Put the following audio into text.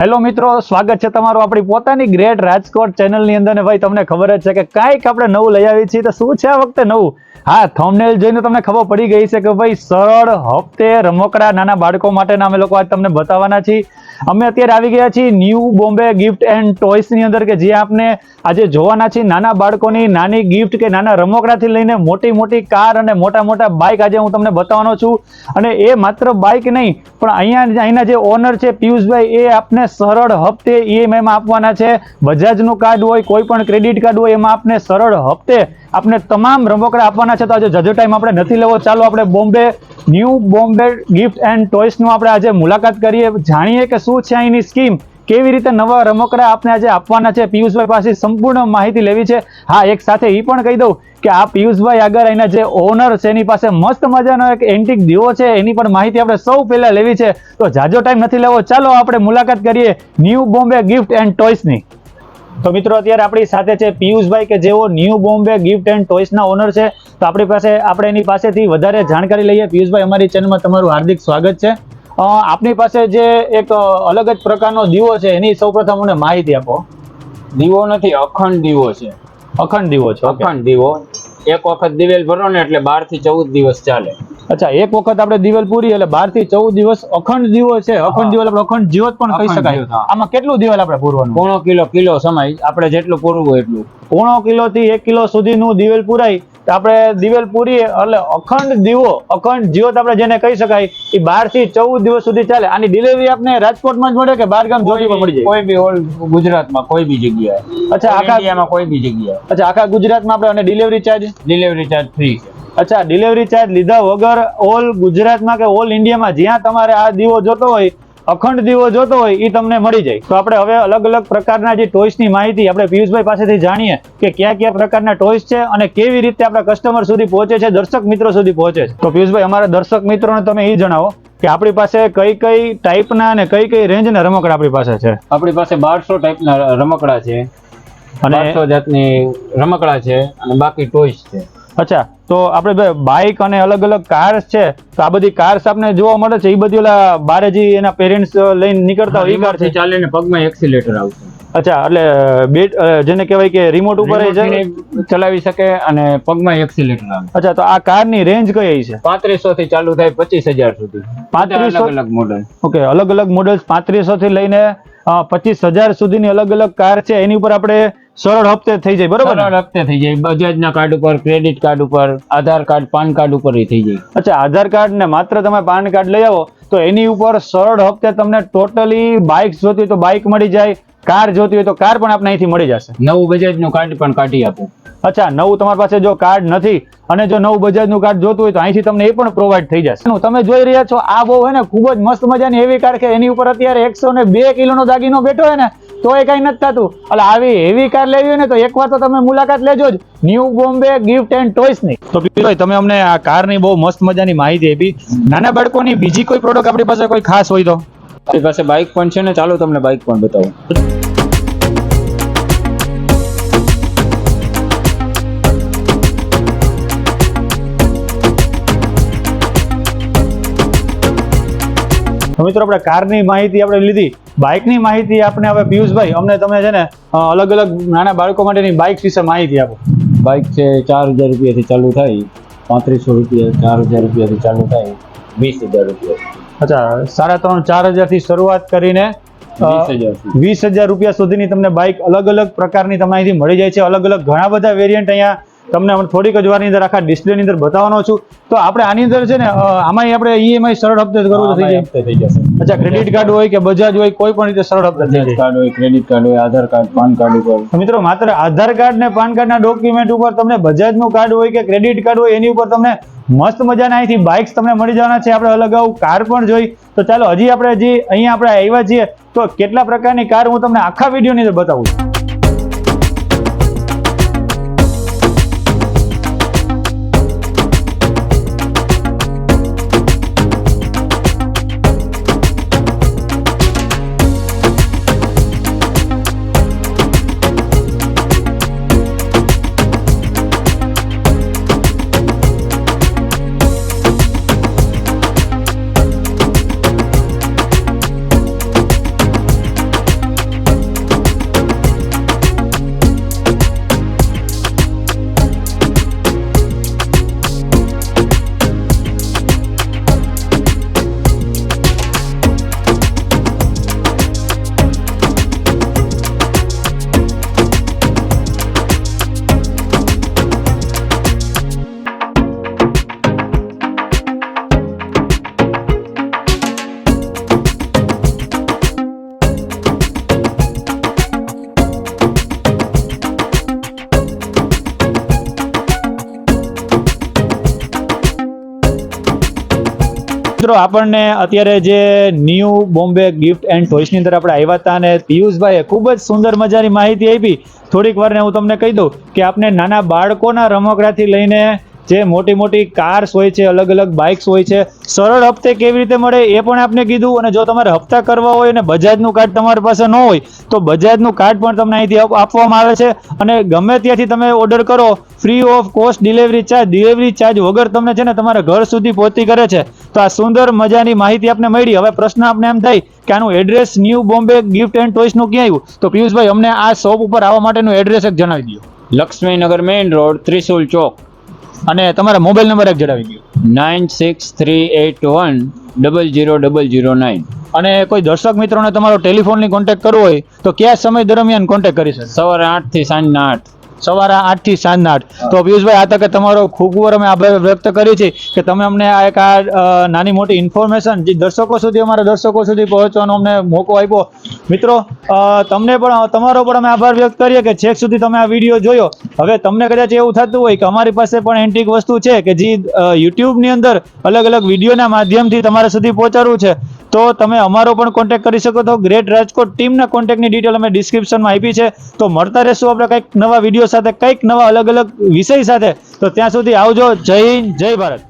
Hello મિત્રો, સ્વાગત છે તમારું આપણી પોતાની ગ્રેટ રાજકોટ ચેનલની અંદર ને ભાઈ તમને ખબર જ છે કે કાંઈક આપણે નવું લઈ આવી છીએ. તો શું છે આ વખતે નવું? હા થોમનેલ જોઈને તમને ખબર પડી ગઈ છે કે ભાઈ સરળ હપ્તે રમકડા નાના બાળકો માટેના અમે લોકો આજ તમને બતાવવાના છીએ. અમે અત્યારે આવી ગયા છીએ ન્યૂ બોમ્બે ગિફ્ટ એન્ડ ટોયસની અંદર કે જે આપને આજે જોવાના છીએ. નાના બાળકોની નાની ગિફ્ટ કે નાના રમકડાથી લઈને મોટી મોટી કાર અને મોટા મોટા બાઇક આજે હું તમને બતાવવાનો છું. અને એ માત્ર બાઇક નહીં, પણ અહીંયા અહીંના જે ઓનર છે પિયુષભાઈ, એ આપને સરળ હપ્તે ઈએમઆઈમાં આપવાના છે. બજાજનું કાર્ડ હોય કોઈ પણ ક્રેડિટ કાર્ડ હોય, એમાં આપને સરળ હપ્તે આપને તમામ રમકડા આપવાના છે. તો આજે જજો ટાઈમ આપણે નથી લેવો. ચાલો આપણે Bombay, new Bombay gift and ટોયસનું આપણે આજે મુલાકાત કરીએ. જાણીએ કે શું છે અહીંની સ્કીમ કેવી રીતે નવા રમકડા આપને આજે આપવાના છે? પિયુષભાઈ પાસે સંપૂર્ણ માહિતી લેવી છે. હા, એક સાથે એ પણ કહી દઉં કે આ પિયુષભાઈ આગળ એના જે ઓનર છે, એની પાસે મસ્ત મજાનો એક એન્ટિક દીવો છે, એની પણ માહિતી આપણે સૌ પહેલા લેવી છે. તો જાજો ટાઈમ નથી લેવો, ચાલો આપણે મુલાકાત કરીએ ન્યૂ બોમ્બે ગિફ્ટ એન્ડ ટોયસની તો મિત્રો, અત્યારે આપણી સાથે છે પિયુષભાઈ કે જેઓ ન્યૂ બોમ્બે ગિફ્ટ એન્ડ ટોયસના ઓનર છે. તો આપણી પાસે, આપણે એની પાસેથી વધારે જાણકારી લઈએ. પિયુષભાઈ, અમારી ચેનલમાં તમારું હાર્દિક સ્વાગત છે. આપની પાસે જે એક અલગ જ પ્રકારનો દીવો છે એની સૌપ્રથમ મને માહિતી આપો. દીવો નથી અખંડ દીવો છે. અખંડ દીવો છે અખંડ દીવો. એક વખત દિવેલ ભરો ને એટલે બારથી ચૌદ દિવસ ચાલે. અચ્છા એક વખત આપણે દિવેલ પૂરી એટલે બારથી ચૌદ દિવસ અખંડ દીવો છે. અખંડ દિવેલ આપણે અખંડ જીવત પણ કહી શકાય. આમાં કેટલું દિવેલ આપણે પૂરવાનું? પોણો કિલો કિલો સમય. આપણે જેટલું પૂરવું એટલું. પોણો કિલો થી એક કિલો સુધીનું દિવેલ પૂરાય. તો આપણે દિવેલ પૂરીએ એટલે અખંડ દીવો અખંડ જ્યોત આપણે જેને કહી શકાય એ બારથી ચૌદ દિવસ સુધી ચાલે. આની ડિલિવરી આપને રાજકોટમાં જ મળે કે બાર ગામ જોડી પણ મળી જાય? કોઈ બી ઓલ ગુજરાતમાં કોઈ બી જગ્યાએ. અચ્છા આખા ઇન્ડિયામાં કોઈ બી જગ્યાએ. અચ્છા આખા ગુજરાતમાં આપણે અને delivery charge delivery charge free અચ્છા ડિલિવરી ચાર્જ લીધા વગર ઓલ ગુજરાતમાં કે ઓલ ઇન્ડિયામાં જ્યાં તમારે આ દીવો જોતો હોય અખંડ દીવો જોતો હોય એ તમને મળી જાય. તો આપણે હવે અલગ અલગ પ્રકારના જે ટોયસની માહિતી આપણે પિયુષભાઈ પાસેથી જાણીએ કે કયા કયા પ્રકારના ટોયસ છે અને કેવી રીતે આપણા કસ્ટમર સુધી પહોંચે છે દર્શક મિત્રો સુધી પહોંચે છે. તો પિયુષભાઈ અમારા દર્શક મિત્રોને તમે એ જણાવો કે આપણી પાસે કઈ કઈ ટાઈપના અને કઈ કઈ રેન્જના રમકડા આપણી પાસે છે. આપણી પાસે બારસો ટાઈપના રમકડા છે અને જાતની રમકડા છે અને બાકી ટોયસ છે. અચ્છા તો આપણે બાઇક અને અલગ અલગ કાર્સ છે તો આ બધી કાર્સ આપણે જોવા મળે છે. એ બધી ઓલા બારેજી એના પેરેન્ટ્સ લઈને નીકળતા હોય એ કાર છે ચાલીને પગમાં એક્સિલેટર આવશે. અચ્છા એટલે બેટ જેને કહેવાય કે રિમોટ ઉપર ચલાવી શકે અને પગમાં એક્સિલેટર આવે. અચ્છા તો આ કારની રેન્જ કઈ છે? પાંત્રીસો થી ચાલુ થાય પચીસ હજાર સુધી. પાંત્રીસો અલગ અલગ મોડલ ઓકે અલગ અલગ મોડલ્સ પાંત્રીસો થી લઈને પચીસ હજાર સુધીની અલગ અલગ કાર છે. એની ઉપર આપણે સરળ હપ્તે થઈ જાય બરોબર? સરળ હપ્તે થઈ જાય. બજાજના કાર્ડ ઉપર ક્રેડિટ કાર્ડ ઉપર આધાર કાર્ડ પાન કાર્ડ ઉપર ય થઈ જાય. અચ્છા આધાર કાર્ડ ને માત્ર તમે પાન કાર્ડ લઈ આવો તો એની ઉપર સરળ હપ્તે તમને ટોટલી બાઇક જોતી હોય તો બાઇક મળી જાય કાર જોતી હોય તો કાર પણ આપણે અહીંથી મળી જશે. નવું બજાજનું કાર્ડ પણ કાઢી આપો. અચ્છા નવું તમારી પાસે જો કાર્ડ નથી અને જો નવું બજાજનું કાર્ડ જોતું હોય તો અહીંથી તમને એ પણ પ્રોવાઈડ થઈ જશે. તમે જોઈ રહ્યા છો આ બહુ હે ને ખૂબ જ મસ્ત મજાની એવી કાર કે એની ઉપર અત્યારે એકસો ને બે કિલોનો દાગીનો બેઠો હોય ને તો એ કઈ નથી થતું. એટલે આવી એવી કાર લેવી હોય ને તો એકવાર તો તમે મુલાકાત લેજો જ. ન્યુ બોમ્બે ગિફ્ટ એન્ડ ટોયસની. તો પીયુષભાઈ તમે અમને આ કારની બહુ મસ્ત મજાની માહિતી આપી. નાના બાળકોની બીજી કોઈ પ્રોડક્ટ આપણી પાસે કોઈ ખાસ હોય તો? આપણી પાસે બાઇક પણ છે ને ચાલો તમને બાઇક પણ બતાવું. મિત્રો આપણે કારની માહિતી આપણે લીધી. બાઇકની માહિતી આપણે હવે પિયુષભાઈ અમને તમે છે ને અલગ અલગ નાના બાળકો માટેની બાઇક વિશે માહિતી આપો. બાઇક છે ચાર હજાર રૂપિયાથી ચાલુ થાય પાંત્રીસો રૂપિયા ચાર હજાર રૂપિયાથી ચાલુ થાય વીસ હજાર રૂપિયા. અચ્છા સાડા ત્રણ ચાર હજારથી શરૂઆત કરીને અ, વીસ હજાર વીસ હજાર રૂપિયા સુધીની તમને બાઇક અલગ અલગ પ્રકારની તમારી મળી જાય છે. અલગ અલગ ઘણા બધા વેરિયન્ટ અહીંયા તમને હમણાં થોડીક જ વારની અંદર આખા ડિસ્પ્લેની અંદર બતાવવાનો છું. તો આપણે આની અંદર છે ને આમાંય આપણે ઈએમઆઈ સરળ હપ્તે કરવું થઈ જાય. જશે. અચ્છા ક્રેડિટ કાર્ડ હોય કે બજાજ હોય કોઈ પણ રીતે સરળ હપ્તે થઈ કાર્ડ હોય ક્રેડિટ કાર્ડ હોય આધાર કાર્ડ પાન કાર્ડ ઉપર. મિત્રો માત્ર આધાર કાર્ડ ને પાન કાર્ડ ના ડોક્યુમેન્ટ ઉપર તમને બજાજનું કાર્ડ હોય કે ક્રેડિટ કાર્ડ હોય એની ઉપર તમને મસ્ત મજાના અહીંથી બાઇક્સ તમને મળી જવાના છે. આપણે અલગ આવું કાર પણ જોઈ. તો ચાલો હજી આપણે હજી અહીંયા આપણે આવ્યા છીએ તો કેટલા પ્રકારની કાર હું તમને આખા વિડીયોની અંદર બતાવું છું. મિત્રો, આપણને અત્યારે જે ન્યૂ બોમ્બે ગિફ્ટ એન્ડ ટોયસની અંદર આપણે આવ્યા હતા અને પિયુષભાઈએ ખૂબ જ સુંદર મજાની માહિતી આપી. થોડીક વારને હું તમને કહી દઉં કે આપણે નાના બાળકોના રમકડાથી લઈને જે મોટી મોટી કાર્સ હોય છે, અલગ અલગ બાઇક્સ હોય છે, સરળ હપ્તે કેવી રીતે મળે એ પણ આપને કીધું અને જો તમારે હપ્તા કરવા હોય અને બજાજનું કાર્ડ તમારી પાસે ન હોય, તો બજાજનું કાર્ડ પણ તમને અહીંથી આપવામાં આવે છે અને ગમે ત્યાંથી તમે ઓર્ડર કરો free of cost delivery charge delivery charge વગર તમને છે ને તમારા ઘર સુધી પહોંચતી કરે છે. તો આ સુંદર મજાની માહિતી આપને મળી. હવે પ્રશ્ન આપને એમ થાય કે આનું address new Bombay gift and ટોયસનું ક્યાં આવ્યું? તો પિયુષભાઈ અમને આ શોપ ઉપર આવવા માટેનું એડ્રેસ એક જણાવી દો લક્ષ્મીનગર મેઇન રોડ ત્રિશુલ ચોક. અને તમારા મોબાઈલ નંબર એક જણાવી દો nine six three eight one double zero double zero nine. અને કોઈ દર્શક મિત્રોને તમારો ટેલિફોનની કોન્ટેક્ટ કરવો હોય તો કયા સમય દરમિયાન કોન્ટેક્ટ કરી શકે? સવારે આઠથી સાંજના આઠ. સવારે આઠથી સાંજના આઠ. તો પિયુષભાઈ, આ તકે તમારો ખૂબ ખૂબ અમે આભાર વ્યક્ત કરીએ છીએ કે તમે અમને આ એક આ નાની મોટી ઇન્ફોર્મેશન જે દર્શકો સુધી અમારા દર્શકો સુધી પહોંચવાનો અમને મોકો આપ્યો. મિત્રો તમને પણ તમારો પણ અમે આભાર વ્યક્ત કરીએ કે છેક સુધી તમે આ વીડિયો જોયો. હવે તમને કદાચ એવું થતું હોય કે અમારી પાસે પણ એન્ટિક વસ્તુ છે કે જે યુટ્યુબની અંદર અલગ અલગ વિડીયોના માધ્યમથી તમારા સુધી પહોંચાડવું છે, તો તમે અમારો પણ કોન્ટેક્ટ કરી શકો તો ગ્રેટ રાજકોટ ટીમના કોન્ટેક્ટની ડિટેલ અમે ડિસ્ક્રિપ્શનમાં આપી છે. તો મળતા રહેશું આપણે કંઈક નવા વીડિયો સાથે કંઈક નવા અલગ અલગ વિષય સાથે તો ત્યાં સુધી આવજો. જય હિન્દ, જય ભારત.